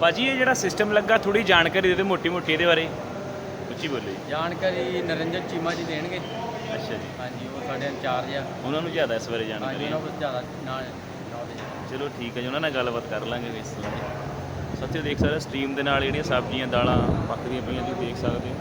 ਭਾਜੀ ਇਹ ਜਿਹੜਾ ਸਿਸਟਮ ਲੱਗਾ ਥੋੜੀ ਜਾਣਕਾਰੀ ਦੇ ਦਿਓ ਮੋਟੀ ਮੋਟੀ ਇਹਦੇ ਬਾਰੇ। ਉੱਚੀ ਬੋਲੋ ਜੀ। ਜਾਣਕਾਰੀ ਨਰਿੰਦਰ ਚੀਮਾ ਜੀ ਦੇਣਗੇ। ਅੱਛਾ ਜੀ। ਹਾਂਜੀ ਉਹ ਸਾਡੇ ਇੰਚਾਰਜ ਆ। ਉਹਨਾਂ ਨੂੰ ਜ਼ਿਆਦਾ ਇਸ ਬਾਰੇ ਹਾਂਜੀ ਜਾਣਕਾਰੀ ਉਹਨਾਂ ਹੈ ਕੋਲ ਜ਼ਿਆਦਾ ਨਾਲ knowledge ਚਲੋ ਠੀਕ ਹੈ ਜੀ ਉਹਨਾਂ ਨਾਲ ਗੱਲਬਾਤ ਕਰ ਲਾਂਗੇ ਇਸ ਸੰਬੰਧੀ ਸੱਚੇ ਦੇਖ ਸਕਦੇ ਸਟ੍ਰੀਮ ਦੇ ਨਾਲ ਜਿਹੜੀਆਂ ਸਬਜ਼ੀਆਂ ਦਾਲਾਂ ਪੱਕਦੀਆਂ ਪਈਆਂ ਤੁਸੀਂ ਦੇਖ ਸਕਦੇ ਹੋ।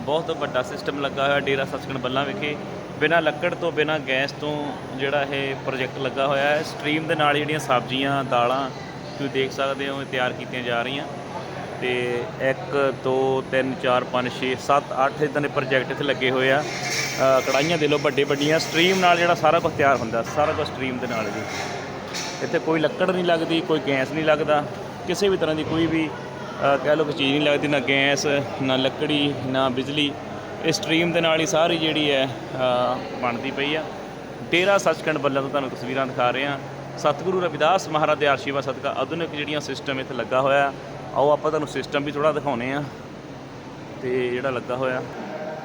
ਬਹੁਤ ਵੱਡਾ ਸਿਸਟਮ ਲੱਗਾ ਹੋਇਆ ਡੇਰਾ ਸੱਚਖੰਡ ਬੱਲਾ ਵਿਖੇ। ਬਿਨਾਂ ਲੱਕੜ ਤੋਂ ਬਿਨਾਂ ਗੈਸ ਤੋਂ ਜਿਹੜਾ ਇਹ ਪ੍ਰੋਜੈਕਟ ਲੱਗਾ ਹੋਇਆ ਹੈ। ਸਟ੍ਰੀਮ ਦੇ ਨਾਲ ਜਿਹੜੀਆਂ ਸਬਜ਼ੀਆਂ ਦਾਲਾਂ ਤੁਸੀਂ ਦੇਖ ਸਕਦੇ ਹੋ ਇਹ ਤਿਆਰ ਕੀਤੀਆਂ ਜਾ ਰਹੀਆਂ। ਤੇ 1 2 3 4 5 6 7 8 ਇਦਾਂ ਦੇ ਪ੍ਰੋਜੈਕਟ ਇੱਥੇ ਲੱਗੇ ਹੋਏ ਆ। ਅ, ਕੜਾਹੀਆਂ ਦੇ ਲੋ ਵੱਡੇ ਵੱਡੀਆਂ। ਸਟ੍ਰੀਮ ਨਾਲ ਜਿਹੜਾ ਸਾਰਾ ਕੁਝ ਤਿਆਰ ਹੁੰਦਾ ਸਾਰਾ ਕੁਝ ਸਟ੍ਰੀਮ ਦੇ ਨਾਲ ਜੀ। ਇੱਥੇ ਕੋਈ ਲੱਕੜ ਨਹੀਂ ਲੱਗਦੀ ਕੋਈ ਗੈਸ ਨਹੀਂ ਲੱਗਦਾ ਕਿਸੇ ਵੀ ਤਰ੍ਹਾਂ ਦੀ ਕੋਈ ਵੀ ਕਹਿ ਲਓ ਕਿ ਚੀਜ਼ ਨਹੀਂ ਲੱਗਦੀ ਨਾ ਗੈਸ ਨਾ ਲੱਕੜੀ ਨਾ ਬਿਜਲੀ। ਇਹ ਸਟ੍ਰੀਮ ਦੇ ਨਾਲ ਹੀ ਸਾਰੀ ਜਿਹੜੀ ਹੈ ਬਣਦੀ ਪਈ ਆ। ਡੇਰਾ ਸੱਚਖੰਡ ਬੱਲਾ ਤੋਂ ਤੁਹਾਨੂੰ ਤਸਵੀਰਾਂ ਦਿਖਾ ਰਹੇ ਹਾਂ। ਸਤਿਗੁਰੂ ਰਵਿਦਾਸ ਮਹਾਰਾਜ ਦੇ ਆਸ਼ੀਰਵਾਦ ਸਦਕਾ ਆਧੁਨਿਕ ਜਿਹੜੀਆਂ ਸਿਸਟਮ ਇੱਥੇ ਲੱਗਾ ਹੋਇਆ ਆਓ ਆਪਾਂ ਤੁਹਾਨੂੰ ਸਿਸਟਮ ਵੀ ਥੋੜਾ ਦਿਖਾਉਨੇ ਆ ਤੇ ਜਿਹੜਾ ਲੱਗਾ ਹੋਇਆ,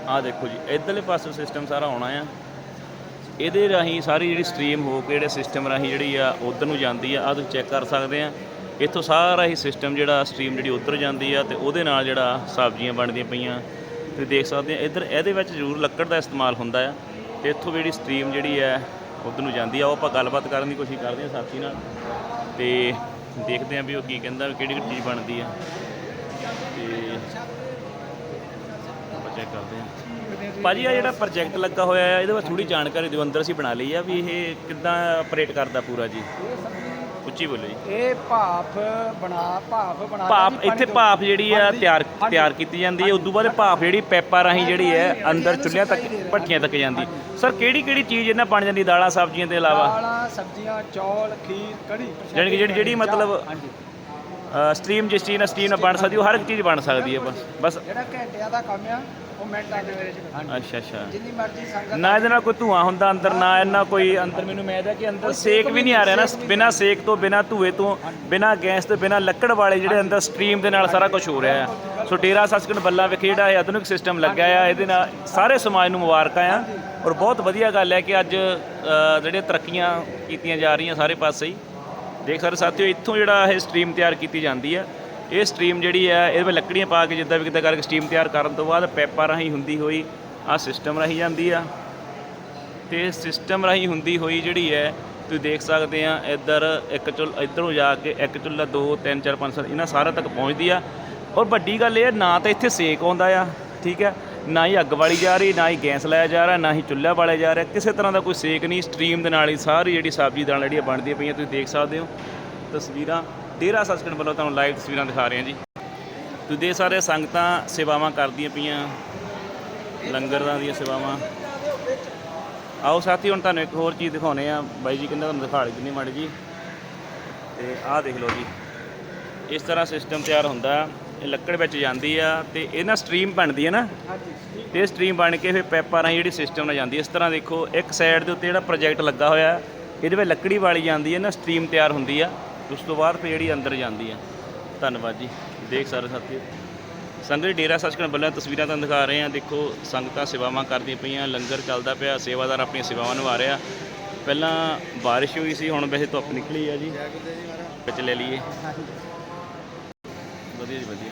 ਆਹ ਦੇਖੋ ਜੀ, ਇਧਰਲੇ ਪਾਸੇ ਸਿਸਟਮ ਸਾਰਾ ਆਉਣਾ ਆ ਇਹਦੇ ਰਾਹੀਂ ਸਾਰੀ ਜਿਹੜੀ ਸਟ੍ਰੀਮ ਹੋ ਕੇ ਜਿਹੜੇ ਸਿਸਟਮ ਰਾਹੀਂ ਜਿਹੜੀ ਆ, ਉਧਰ ਨੂੰ ਜਾਂਦੀ ਆ, ਆਹ ਤੁਸੀਂ ਚੈੱਕ ਕਰ ਸਕਦੇ ਆ। ਇੱਥੋਂ ਸਾਰਾ ਹੀ ਸਿਸਟਮ ਜਿਹੜਾ ਸਟ੍ਰੀਮ ਜਿਹੜੀ ਉਧਰ ਜਾਂਦੀ ਆ ਤੇ ਉਹਦੇ ਨਾਲ ਜਿਹੜਾ ਸਬਜ਼ੀਆਂ ਬਣਦੀਆਂ ਪਈਆਂ। ਤੁਸੀਂ ਦੇਖ ਸਕਦੇ ਆ, ਇੱਧਰ ਇਹਦੇ ਵਿੱਚ ਜ਼ਰੂਰ ਲੱਕੜ ਦਾ ਇਸਤੇਮਾਲ ਹੁੰਦਾ ਆ। ਤੇ ਇੱਥੋਂ ਜਿਹੜੀ ਸਟ੍ਰੀਮ ਜਿਹੜੀ ਹੈ ਉਧਰ ਨੂੰ ਜਾਂਦੀ ਆ, ਉਹ ਆਪਾਂ ਗੱਲਬਾਤ ਕਰਨ ਦੀ ਕੋਸ਼ਿਸ਼ ਕਰਦੇ ਆ ਸਾਥੀ ਨਾਲ। ਤੇ ਦੇਖਦੇ ਆ ਵੀ ਉਹ ਕੀ ਕਹਿੰਦਾ, ਵੀ ਕਿਹੜੀ ਕਿਹੜੀ ਚੀਜ਼ ਬਣਦੀ ਆ। ਤੇ ਆਪਾਂ ਚੈੱਕ ਕਰਦੇ ਆ। ਭਾਜੀ ਆ ਜਿਹੜਾ ਪ੍ਰੋਜੈਕਟ ਲੱਗਾ ਹੋਇਆ ਹੈ ਇਹਦੇ ਬਾਰੇ ਥੋੜੀ ਜਾਣਕਾਰੀ ਦਿਓ, ਅੰਦਰ ਅਸੀਂ ਬਣਾ ਲਈ ਆ ਵੀ ਇਹ ਕਿੱਦਾਂ ਆਪਰੇਟ ਕਰਦਾ ਪੂਰਾ ਜੀ। ਉੱਚੀ ਬੋਲੋ ਜੀ। ਇਹ ਭਾਫ ਬਣਾ ਭਾਫ ਬਣਾ ਭਾਪ ਇੱਥੇ ਭਾਪ ਜਿਹੜੀ ਆ ਤਿਆਰ ਤਿਆਰ ਕੀਤੀ ਜਾਂਦੀ ਹੈ। ਉਦੋਂ ਬਾਅਦ ਭਾਪ ਜਿਹੜੀ ਪੈਪਾਂ ਰਾਹੀਂ ਜਿਹੜੀ ਹੈ ਅੰਦਰ ਚੁੱਲ੍ਹਿਆਂ ਤੱਕ ਭੱਠੀਆਂ ਤੱਕ ਜਾਂਦੀ ਸਰ ਕਿਹੜੀ ਕਿਹੜੀ ਚੀਜ਼ ਇਹਨਾਂ ਬਣ ਜਾਂਦੀ ਦਾਲਾਂ ਸਬਜ਼ੀਆਂ ਦੇ ਇਲਾਵਾ? ਦਾਲਾਂ ਸਬਜ਼ੀਆਂ ਚੌਲ ਖੀਰ ਕੜੀ ਕਿ ਜਿਹੜੀ- ਜਿਹੜੀ ਮਤਲਬ- ਹਾਂਜੀ। ਸਟ੍ਰੀਮ ਜਿਸ ਚੀਜ਼ ਨਾਲ ਸਟੀਮ ਨਾਲ ਬਣ ਸਕਦੀ ਉਹ ਹਰ ਇੱਕ ਚੀਜ਼ ਬਣ ਸਕਦੀ ਹੈ ਬਸ ਬਸ। ਜਿਹੜਾ ਘੰਟਿਆਂ ਦਾ ਕੰਮ ਆ ਉਹ ਮਿੰਟਾਂ ਦੇ ਵਿੱਚ ਹਾਂਜੀ। ਅੱਛਾ ਅੱਛਾ। ਜਿੰਨੀ ਮਰਜ਼ੀ ਸੰਗਤ ਨਾ ਇਹਦੇ ਨਾਲ ਕੋਈ ਧੂਆਂ ਹੁੰਦਾ ਅੰਦਰ ਨਾ ਇਹਨਾਂ ਕੋਈ ਅੰਦਰ। ਮੈਨੂੰ ਮੈਂ ਇਹਦਾ ਕਿ ਅੰਦਰ ਸੇਕ ਵੀ ਨਹੀਂ ਆ ਰਿਹਾ ਨਾ। ਬਿਨਾ ਸੇਕ ਤੋਂ ਬਿਨਾ ਧੂਏ ਤੋਂ ਬਿਨਾ ਗੈਸ ਤੋਂ ਬਿਨਾ ਲੱਕੜ ਵਾਲੇ ਜਿਹੜੇ ਅੰਦਰ ਸਟ੍ਰੀਮ ਦੇ ਨਾਲ ਸਾਰਾ ਕੁਝ ਹੋ ਰਿਹਾ ਆ। ਸੋ ਡੇਰਾ ਸੱਚਖੰਡ ਬੱਲਾ ਵਿਖੇ ਜਿਹੜਾ ਇਹ ਆਧੁਨਿਕ ਸਿਸਟਮ ਲੱਗਿਆ ਆ ਇਹਦੇ ਨਾਲ ਸਾਰੇ ਸਮਾਜ ਨੂੰ ਮੁਬਾਰਕਾਂ ਆ। ਔਰ ਬਹੁਤ ਵਧੀਆ ਗੱਲ ਹੈ ਕਿ ਅੱਜ ਜਿਹੜੇ ਤਰੱਕੀਆਂ ਕੀਤੀਆਂ ਜਾ ਰਹੀਆਂ ਸਾਰੇ ਪਾਸੇ ਹੀ। ਦੇਖ ਸਕਦੇ ਸਾਥੀਓ ਇੱਥੋਂ ਜਿਹੜਾ ਇਹ ਸਟ੍ਰੀਮ ਤਿਆਰ ਕੀਤੀ ਜਾਂਦੀ ਹੈ। ਇਹ ਸਟ੍ਰੀਮ ਜਿਹੜੀ ਆ, ਇਹਦੇ ਵਿੱਚ ਲੱਕੜੀਆਂ ਪਾ ਕੇ ਜਿੱਦਾਂ ਵੀ ਕਿੱਦਾਂ ਕਰਕੇ ਸਟ੍ਰੀਮ ਤਿਆਰ ਕਰਨ ਤੋਂ ਬਾਅਦ ਪੈਪਾਂ ਰਾਹੀਂ ਹੁੰਦੀ ਹੋਈ ਆਹ ਸਿਸਟਮ ਰਾਹੀਂ ਜਾਂਦੀ ਆ। ਤੇ ਸਿਸਟਮ ਰਾਹੀਂ ਹੁੰਦੀ ਹੋਈ ਜਿਹੜੀ ਹੈ, ਤੁਸੀਂ ਦੇਖ ਸਕਦੇ ਆ, ਇੱਧਰ ਇੱਕ ਚੁੱਲ, ਇੱਧਰੋਂ ਜਾ ਕੇ ਇੱਕ ਚੁੱਲ੍ਹਾ, ਦੋ, ਤਿੰਨ, ਚਾਰ, ਪੰਜ, ਸੱਤ, ਇਹਨਾਂ ਸਾਰਾ ਤੱਕ ਪਹੁੰਚਦੀ ਆ। ਔਰ ਵੱਡੀ ਗੱਲ ਇਹ ਹੈ ਨਾ ਤਾਂ ਇੱਥੇ ਸੇਕ ਆਉਂਦਾ ਆ, ਠੀਕ ਹੈ ਨਾ ਹੀ ਅੱਗ ਵਾਲੀ ਜਾ ਰਹੀ, ਨਾ ਹੀ ਗੈਸ ਲਾਇਆ ਜਾ ਰਿਹਾ, ਨਾ ਹੀ ਚੁੱਲ੍ਹਾ ਵਾਲਿਆ ਜਾ ਰਿਹਾ। ਕਿਸੇ ਤਰ੍ਹਾਂ ਦਾ ਕੋਈ ਸੇਕ ਨਹੀਂ ਸਟ੍ਰੀਮ ਦੇ ਨਾਲ ਹੀ ਸਾਰੀ ਜਿਹੜੀ ਸਬਜ਼ੀ ਦਾਲ ਜਿਹੜੀਆਂ ਬਣਦੀਆਂ ਪਈਆਂ, ਤੁਸੀਂ ਦੇਖ ਸਕਦੇ ਹੋ ਤਸਵੀਰਾਂ। ਡੇਰਾ ਸੱਚਖੰਡ ਵੱਲੋਂ ਤੁਹਾਨੂੰ ਲਾਈਵ ਤਸਵੀਰਾਂ ਦਿਖਾ ਰਹੇ ਹਾਂ ਜੀ। ਤੁਸੀਂ ਦੇ ਸਾਰੇ ਸੰਗਤਾਂ ਸੇਵਾਵਾਂ ਕਰਦੀਆਂ ਪਈਆਂ। ਲੰਗਰਾਂ ਦੀਆਂ ਸੇਵਾਵਾਂ। ਆਓ ਸਾਥੀ, ਹੁਣ ਤੁਹਾਨੂੰ ਇੱਕ ਹੋਰ ਚੀਜ਼ ਦਿਖਾਉਨੇ ਆ ਬਾਈ ਜੀ ਕਹਿੰਦਾ ਤੁਹਾਨੂੰ ਦਿਖਾ ਲਈ ਦਿੰਨੀ ਮਾੜੀ ਜੀ। ਤੇ ਆਹ ਦੇਖ ਲਓ ਜੀ। ਇਸ ਤਰ੍ਹਾਂ ਸਿਸਟਮ ਤਿਆਰ ਹੁੰਦਾ। ਇਹ ਲੱਕੜ ਵਿੱਚ ਜਾਂਦੀ ਆ ਤੇ ਇਹ ਨਾ ਸਟ੍ਰੀਮ ਬਣਦੀ ਹੈ ਨਾ। ਹਾਂਜੀ ਤੇ ਸਟ੍ਰੀਮ ਬਣ ਕੇ ਫਿਰ ਪੈਪਾਂ ਰਾਹੀਂ ਜਿਹੜੀ ਸਿਸਟਮ ਨਾਲ ਜਾਂਦੀ ਇਸ ਤਰ੍ਹਾਂ ਦੇਖੋ, ਇੱਕ ਸਾਈਡ ਦੇ ਉੱਤੇ ਜਿਹੜਾ ਪ੍ਰੋਜੈਕਟ ਲੱਗਾ ਹੋਇਆ, ਇਹਦੇ ਵਿੱਚ ਲੱਕੜੀ ਵਾਲੀ ਜਾਂਦੀ ਹੈ ਨਾ ਸਟ੍ਰੀਮ ਤਿਆਰ ਹੁੰਦੀ ਆ। ਉਸ ਤੋਂ ਬਾਅਦ ਫਿਰ ਜਿਹੜੀ ਅੰਦਰ ਜਾਂਦੀ ਆ ਧੰਨਵਾਦ ਜੀ। ਦੇਖ ਸਾਰੇ ਸਾਥੀਓ। ਸੰਗਤ ਜੀ ਡੇਰਾ ਸੱਚਖੰਡ ਵੱਲੋਂ ਤਸਵੀਰਾਂ ਤੁਹਾਨੂੰ ਦਿਖਾ ਰਹੇ ਹਾਂ। ਦੇਖੋ, ਸੰਗਤਾਂ ਸੇਵਾਵਾਂ ਕਰਦੀਆਂ ਪਈਆਂ। ਲੰਗਰ ਚੱਲਦਾ ਪਿਆ। ਸੇਵਾਦਾਰ ਆਪਣੀਆਂ ਸੇਵਾਵਾਂ ਨਿਭਾ ਰਿਹਾ। ਪਹਿਲਾਂ ਬਾਰਿਸ਼ ਹੋਈ ਸੀ, ਹੁਣ ਵੈਸੇ ਧੁੱਪ ਨਿਕਲੀ ਆ ਜੀ। ਵਿੱਚ ਲੈ ਲਈਏ। ਵਧੀਆ ਜੀ, ਵਧੀਆ।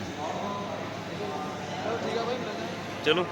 ਚਲੋ।